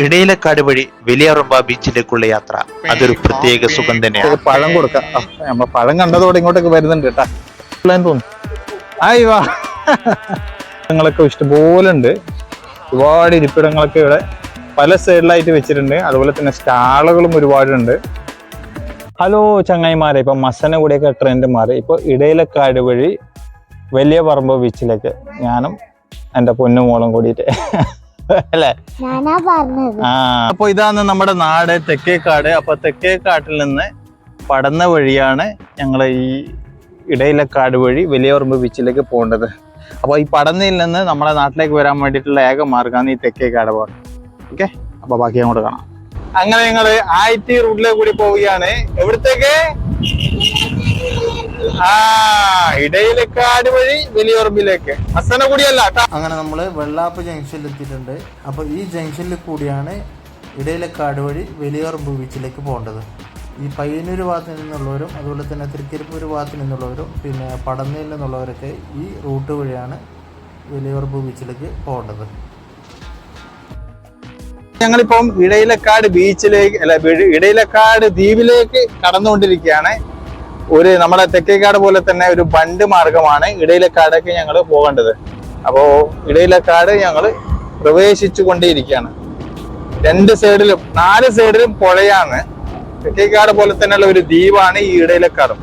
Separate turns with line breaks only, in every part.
ഇടയിലക്കാട് വഴി വലിയറുമ്പ ബീച്ചിലേക്കുള്ള യാത്ര. അതൊരു പ്രത്യേക സുഖം തന്നെയാണ്.
പഴം കൊടുക്കാം. നമ്മ പഴം കണ്ടതോടെ ഇങ്ങോട്ടേക്ക് വരുന്നുണ്ട് കേട്ടാ. തോന്നുന്നു. ആയി വാ. ഇഷ്ടങ്ങളൊക്കെ ഇഷ്ടംപോലെ ഉണ്ട് ഒരുപാട് ഇരിപ്പിടങ്ങളൊക്കെ ഇവിടെ പല സൈഡിലായിട്ട് വെച്ചിട്ടുണ്ട്. അതുപോലെ തന്നെ സ്റ്റാളുകളും ഒരുപാടുണ്ട്. ഹലോ ചങ്ങായിമാരെ ഇപ്പം മസന കൂടെയൊക്കെ ട്രെൻഡ് മാറി. ഇപ്പോൾ ഇടയിലക്കാട് വഴി വലിയ പറമ്പ് ബീച്ചിലേക്ക് ഞാനും എന്റെ പൊന്നുമോളും കൂടിയിട്ട് അല്ലേ? ആ അപ്പൊ ഇതാണ് നമ്മുടെ നാട് തെക്കേക്കാട് അപ്പൊ തെക്കേക്കാട്ടിൽ നിന്ന് പടന്ന വഴിയാണ് ഞങ്ങൾ ഈ ഇടയിലക്കാട് വഴി വലിയവർമ്പ് ബീച്ചിലേക്ക് പോകേണ്ടത്. അപ്പോൾ ഈ പടന്നയിൽ നിന്ന് നമ്മളെ നാട്ടിലേക്ക് വരാൻ വേണ്ടിട്ടുള്ള ഏക മാർഗമാണ് ഈ തെക്കേക്കാട് പോകാൻ ഓക്കെ? അപ്പൊ ബാക്കി അങ്ങോട്ട് കാണാം. അങ്ങനെ ഞങ്ങൾ ആയിട്ട് റൂട്ടിലേക്ക് കൂടി പോവുകയാണ്. എവിടത്തേക്ക്? ആ ഇടയിലക്കാട് വഴി വലിയവർമ്പിലേക്ക് അസനകുടിയല്ല
അങ്ങനെ നമ്മൾ വെള്ളാപ്പ് ജംഗ്ഷനിൽ എത്തിയിട്ടുണ്ട്. അപ്പോൾ ഈ ജംഗ്ഷനിൽ കൂടിയാണ് ഇടയിലക്കാട് വഴി വലിയറമ്പ് ബീച്ചിലേക്ക് പോകേണ്ടത്. ഈ പയ്യന്നൂർ ഭാഗത്ത് നിന്നുള്ളവരും അതുപോലെ തന്നെ തൃക്കരിപ്പൂർ ഭാഗത്ത് നിന്നുള്ളവരും പിന്നെ പടന്നയിൽ നിന്നുള്ളവരൊക്കെ ഈ റൂട്ട് വഴിയാണ് വലിയറമ്പ് ബീച്ചിലേക്ക് പോകേണ്ടത്.
ഞങ്ങളിപ്പം ഇടയിലക്കാട് ബീച്ചിലേക്ക് അല്ല ഇടയിലക്കാട് ദ്വീപിലേക്ക് കടന്നുകൊണ്ടിരിക്കുകയാണ്. ഒരു നമ്മുടെ തെക്കേക്കാട് പോലെ തന്നെ ഒരു ബണ്ട് മാർഗമാണ് ഇടയിലക്കാടേക്ക് ഞങ്ങൾ പോകേണ്ടത്. അപ്പോൾ ഇടയിലക്കാട് ഞങ്ങൾ പ്രവേശിച്ചു കൊണ്ടേയിരിക്കുകയാണ്. രണ്ട് സൈഡിലും നാല് സൈഡിലും പുഴയാണ്. തെക്കേക്കാട് പോലെ തന്നെയുള്ള ഒരു ദ്വീപാണ് ഈ ഇടയിലക്കാടും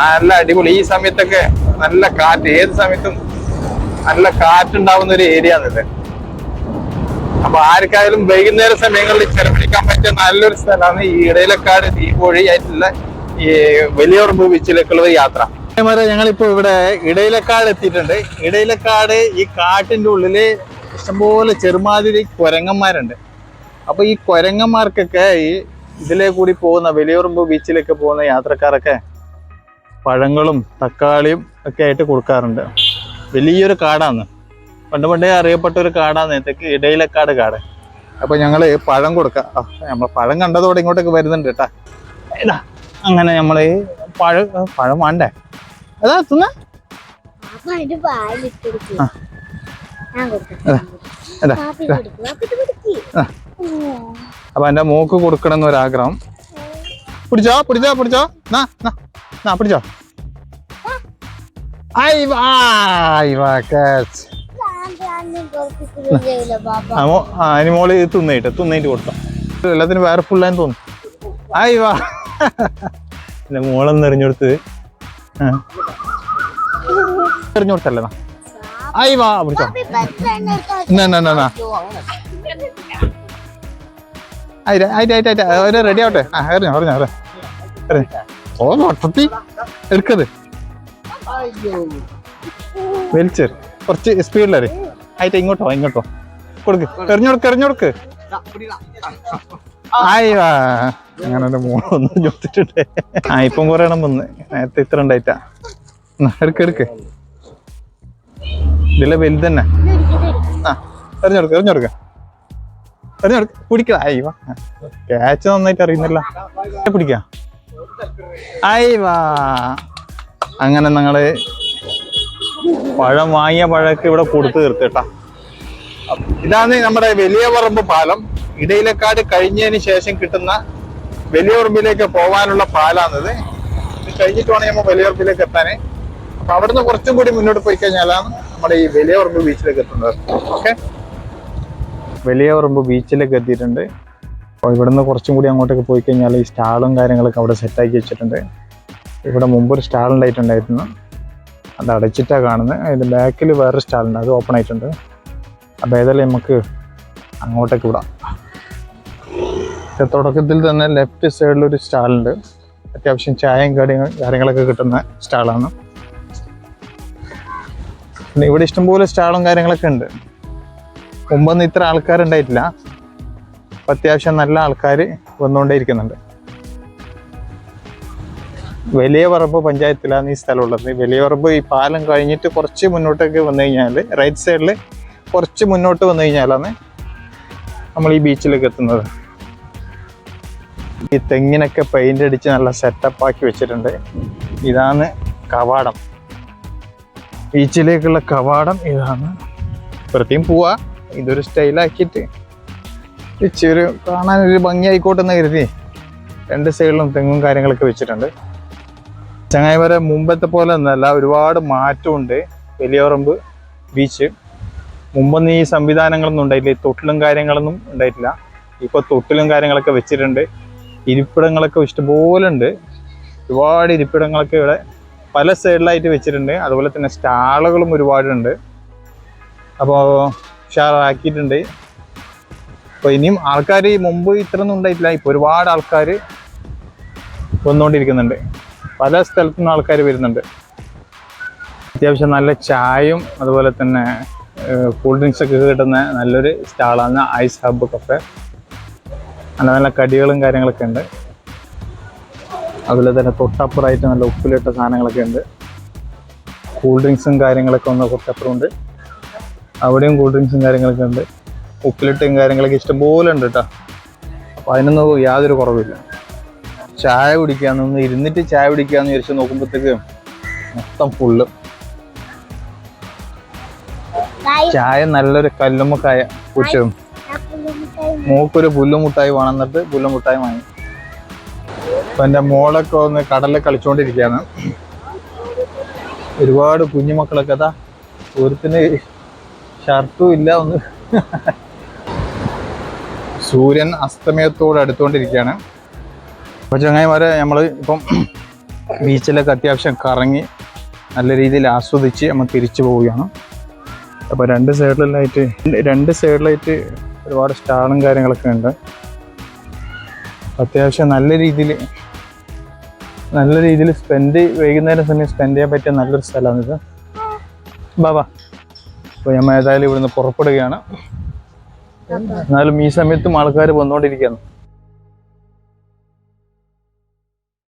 നല്ല അടിപൊളി. ഈ സമയത്തൊക്കെ നല്ല കാറ്റ് ഏത് സമയത്തും നല്ല കാറ്റുണ്ടാവുന്ന ഒരു ഏരിയ ആണിത് അപ്പൊ ആർക്കായാലും വൈകുന്നേര സമയങ്ങളിൽ ചെലവഴിക്കാൻ പറ്റിയ നല്ലൊരു സ്ഥലമാണ് ഈ ഇടയിലക്കാട് ദ്വീപ് വഴിയായിട്ടുള്ള ഈ വലിയുറമ്പ് ബീച്ചിലേക്കുള്ള യാത്ര. ഞങ്ങളിപ്പോ ഇവിടെ ഇടയിലക്കാട് എത്തിയിട്ടുണ്ട്. ഇടയിലക്കാട് ഈ കാട്ടിന്റെ ഉള്ളിൽ ഇഷ്ടംപോലെ ചെറുമാതിരി കുരങ്ങന്മാരുണ്ട്. അപ്പൊ ഈ കുരങ്ങന്മാർക്കൊക്കെ ഈ ഇതിലേ കൂടി പോകുന്ന വലിയുറമ്പ് ബീച്ചിലേക്ക് പോകുന്ന യാത്രക്കാരൊക്കെ പഴങ്ങളും തക്കാളിയും ഒക്കെ ആയിട്ട് കൊടുക്കാറുണ്ട്. വലിയൊരു കാടാണ്. പണ്ട് പണ്ടേ അറിയപ്പെട്ട ഒരു കാടാണ് ഇതൊക്കെ ഇടയിലക്കാട് കാട്. അപ്പൊ ഞങ്ങൾ പഴം കൊടുക്കാം. നമ്മൾ പഴം കണ്ടതോടെ ഇങ്ങോട്ടേക്ക് വരുന്നുണ്ട് കേട്ടാ അങ്ങനെ നമ്മൾ പഴം പഴം വേണ്ടേ? അതാ തിന്ന?
അപ്പൊ
എന്റെ മൂക്ക് കൊടുക്കണം എന്നൊരാഗ്രഹം പിടിച്ചോ പിടിച്ചോ പിടിച്ചോ. നാ നാ നാ പിടിച്ചോ. ഐ ഐ ആ, മോ- ആ, ഇനി മോൾ തിന്നേട്ട് തിന്നേറ്റ് കൊടുത്തോ. എല്ലാത്തിനും വേറെ ഫുള്ളാന്ന് തോന്നുന്നു. ആയി വാ എന്റെ മോളെന്ന്. എറിഞ്ഞുകൊടുത്തല്ലേ നാ? ആയി വാ പിടിച്ചോ ആയിട്ട് ആയിട്ട് ആയിട്ട് ആയിട്ട് ഒരു റെഡി ആവട്ടെ. ആ എറിഞ്ഞോ എറിഞ്ഞോ എറിഞ്ഞോ. ഓ മൊത്തത്തി എടുക്കത്. വലിച്ചേർ കുറച്ച് സ്പീഡിലേ ആയിട്ട് ഇങ്ങോട്ടോ ഇങ്ങോട്ടോ കൊടുക്ക്. എറിഞ്ഞോടുക്ക് എറിഞ്ഞോടുക്ക് അങ്ങനെ മോളൊന്നും ചോദിച്ചിട്ടുണ്ട്. ആ ഇപ്പം കുറെ എണ്ണം വന്ന്. നേരത്തെ ഇത്ര ഉണ്ടായിട്ടാ. എടുക്ക് എടുക്ക്. ഇതിലെ വലുത് തന്നെ. ആ എറിഞ്ഞോടുക്ക് എറിഞ്ഞോടുക്ക്. എറിഞ്ഞോടുക്ക്. പിടിക്കല ആയി ക്യാച്ച് നന്നായിട്ട് അറിയുന്നില്ല. പിടിക്കാം? അങ്ങനെ ഞങ്ങൾ പഴം വാങ്ങിയ പഴക്ക് ഇവിടെ കൊടുത്തു തീർത്തേട്ടാ ഇതാണ് നമ്മുടെ വലിയ പറമ്പ് പാലം. ഇടയിലക്കാട് കഴിഞ്ഞതിന് ശേഷം കിട്ടുന്ന വലിയ പറമ്പിലേക്ക് പോകാനുള്ള പാലാണിത്. ഇത് കഴിഞ്ഞിട്ട് നമ്മൾ വലിയ എത്താനേ. അപ്പൊ അവിടുന്ന് കുറച്ചും കൂടി മുന്നോട്ട് പോയി കഴിഞ്ഞാലാണ് നമ്മുടെ ഈ വലിയ പറമ്പ് ബീച്ചിലേക്ക് എത്തുന്നത്. ഓക്കെ? വലിയ പറമ്പ് ബീച്ചിലേക്ക് എത്തിയിട്ടുണ്ട്. അപ്പോൾ ഇവിടുന്ന് കുറച്ചും കൂടി അങ്ങോട്ടേക്ക് പോയി കഴിഞ്ഞാൽ ഈ സ്റ്റാളും കാര്യങ്ങളൊക്കെ അവിടെ സെറ്റാക്കി വെച്ചിട്ടുണ്ട്. ഇവിടെ മുമ്പ് ഒരു സ്റ്റാൾ ഉണ്ടായിട്ടുണ്ടായിരുന്നു. അത് അടച്ചിട്ടാണ് കാണുന്നത്. അതിന്റെ ബാക്കിൽ വേറെ സ്റ്റാളുണ്ട്. അത് ഓപ്പൺ ആയിട്ടുണ്ട്. അപ്പോൾ ഏതായാലും നമുക്ക് അങ്ങോട്ടേക്ക് വിടാം. തുടക്കത്തിൽ തന്നെ ലെഫ്റ്റ് സൈഡിൽ ഒരു സ്റ്റാളുണ്ട് അത്യാവശ്യം ചായയും കാര്യങ്ങൾ കാര്യങ്ങളൊക്കെ കിട്ടുന്ന സ്റ്റാളാണ് പിന്നെ ഇവിടെ ഇഷ്ടംപോലെ സ്റ്റാളും കാര്യങ്ങളൊക്കെ ഉണ്ട്. മുമ്പൊന്നും ഇത്ര ആൾക്കാരുണ്ടായിട്ടില്ല അപ്പം അത്യാവശ്യം നല്ല ആൾക്കാർ വന്നുകൊണ്ടേ ഇരിക്കുന്നുണ്ട്. വലിയ പറമ്പ് പഞ്ചായത്തിലാണ് ഈ സ്ഥലമുള്ളത് വലിയ പറമ്പ് ഈ പാലം കഴിഞ്ഞിട്ട് കുറച്ച് മുന്നോട്ടേക്ക് വന്നു കഴിഞ്ഞാൽ റൈറ്റ് സൈഡിൽ കുറച്ച് മുന്നോട്ട് വന്നു കഴിഞ്ഞാലാണ് നമ്മൾ ഈ ബീച്ചിലേക്ക് എത്തുന്നത്. ഈ തെങ്ങിനൊക്കെ പെയിന്റ് അടിച്ച് നല്ല സെറ്റപ്പ് ആക്കി വെച്ചിട്ടുണ്ട്. ഇതാണ് കവാടം. ബീച്ചിലേക്കുള്ള കവാടം ഇതാണ്. പ്രത്യേകം പോവാ. ഇതൊരു സ്റ്റൈലാക്കിയിട്ട് ഒരു കാണാൻ ഒരു ഭംഗിയായിക്കോട്ടെ എന്ന് കരുതി രണ്ട് സൈഡിലും തെങ്ങും കാര്യങ്ങളൊക്കെ വെച്ചിട്ടുണ്ട്. ചങ്ങായിമര മുമ്പത്തെ പോലെ ഒന്നല്ല ഒരുപാട് മാറ്റമുണ്ട്. വലിയറമ്പ് ബീച്ച് മുമ്പൊന്നും ഈ സംവിധാനങ്ങളൊന്നും ഉണ്ടായിട്ടില്ല ഈ തൊട്ടിലും കാര്യങ്ങളൊന്നും ഉണ്ടായിട്ടില്ല. ഇപ്പോൾ തൊട്ടിലും കാര്യങ്ങളൊക്കെ വെച്ചിട്ടുണ്ട്. ഇരിപ്പിടങ്ങളൊക്കെ ഇഷ്ടംപോലെ ഉണ്ട് ഒരുപാട് ഇരിപ്പിടങ്ങളൊക്കെ ഇവിടെ പല സൈഡിലായിട്ട് വെച്ചിട്ടുണ്ട്. അതുപോലെ തന്നെ സ്റ്റാളുകളും ഒരുപാടുണ്ട്. അപ്പോൾ ഉഷാറാക്കിയിട്ടുണ്ട്. അപ്പോൾ ഇനിയും ആൾക്കാർ മുമ്പ് ഇത്രയൊന്നും ഉണ്ടായിട്ടില്ല. ഇപ്പോൾ ഒരുപാട് ആൾക്കാർ വന്നുകൊണ്ടിരിക്കുന്നുണ്ട്. പല സ്ഥലത്തു നിന്ന് ആൾക്കാർ വരുന്നുണ്ട്. അത്യാവശ്യം നല്ല ചായയും അതുപോലെ തന്നെ കൂൾ ഡ്രിങ്ക്സൊക്കെ കിട്ടുന്ന നല്ലൊരു സ്റ്റാളാണ് ഐസ് ഹബ്ബ് കഫേ. നല്ല നല്ല കടികളും കാര്യങ്ങളൊക്കെ ഉണ്ട്. അതുപോലെ തന്നെ തൊട്ടപ്പുറമായിട്ട് നല്ല ഉപ്പിലിട്ട സാധനങ്ങളൊക്കെ ഉണ്ട്. കൂൾ ഡ്രിങ്ക്സും കാര്യങ്ങളൊക്കെ ഒന്ന് തൊട്ടപ്പുറമുണ്ട്. അവിടെയും കൂൾ ഡ്രിങ്ക്സും കാര്യങ്ങളൊക്കെ ഉണ്ട്. ഉപ്പിലിട്ടും കാര്യങ്ങളൊക്കെ ഇഷ്ടംപോലെ ഉണ്ട് കേട്ടോ. അപ്പോൾ അതിനൊന്നും യാതൊരു കുറവില്ല. ചായ കുടിക്കാന്നൊന്ന് ഇരുന്നിട്ട് ചായ കുടിക്കാന്ന് വിചാരിച്ച് നോക്കുമ്പോഴത്തേക്കും മൊത്തം ഫുള്ള് ചായ നല്ലൊരു കല്ലുമ്മക്കായ
പുള്ളിമുട്ടായി
മൂക്കൊരു പുല്ലുമുട്ടായി വേണമെന്നിട്ട് പുല്ലുമുട്ടായി വാങ്ങി. അപ്പൊ എന്റെ മോളൊക്കെ ഒന്ന് കടലിൽ കളിച്ചുകൊണ്ടിരിക്കുകയാണ് ഒരുപാട് കുഞ്ഞുമക്കളൊക്കെ അതാ ഒരുത്തിന് ഷർട്ടും ഇല്ല ഒന്ന്. സൂര്യൻ അസ്തമയത്തോട് അടുത്തുകൊണ്ടിരിക്കുകയാണ് അപ്പൊ ചങ്ങായിമാരെ നമ്മൾ ഇപ്പം ബീച്ചിലൊക്കെ അത്യാവശ്യം കറങ്ങി നല്ല രീതിയിൽ ആസ്വദിച്ച് നമ്മൾ തിരിച്ചു പോവുകയാണ്. അപ്പൊ രണ്ട് സൈഡിലായിട്ട് രണ്ട് സൈഡിലായിട്ട് ഒരുപാട് സ്റ്റാളും കാര്യങ്ങളൊക്കെ ഉണ്ട്. അത്യാവശ്യം നല്ല രീതിയിൽ നല്ല രീതിയിൽ സ്പെൻഡ് വൈകുന്നേരം സമയം സ്പെൻഡ് ചെയ്യാൻ പറ്റിയ നല്ലൊരു സ്ഥലമാണിത്. ബാബാ അപ്പോൾ ഞാൻ ഏതായാലും ഇവിടുന്ന് പുറപ്പെടുകയാണ്. എന്നാലും ഈ സമയത്തും ആൾക്കാർ വന്നുകൊണ്ടിരിക്കുകയാണ്.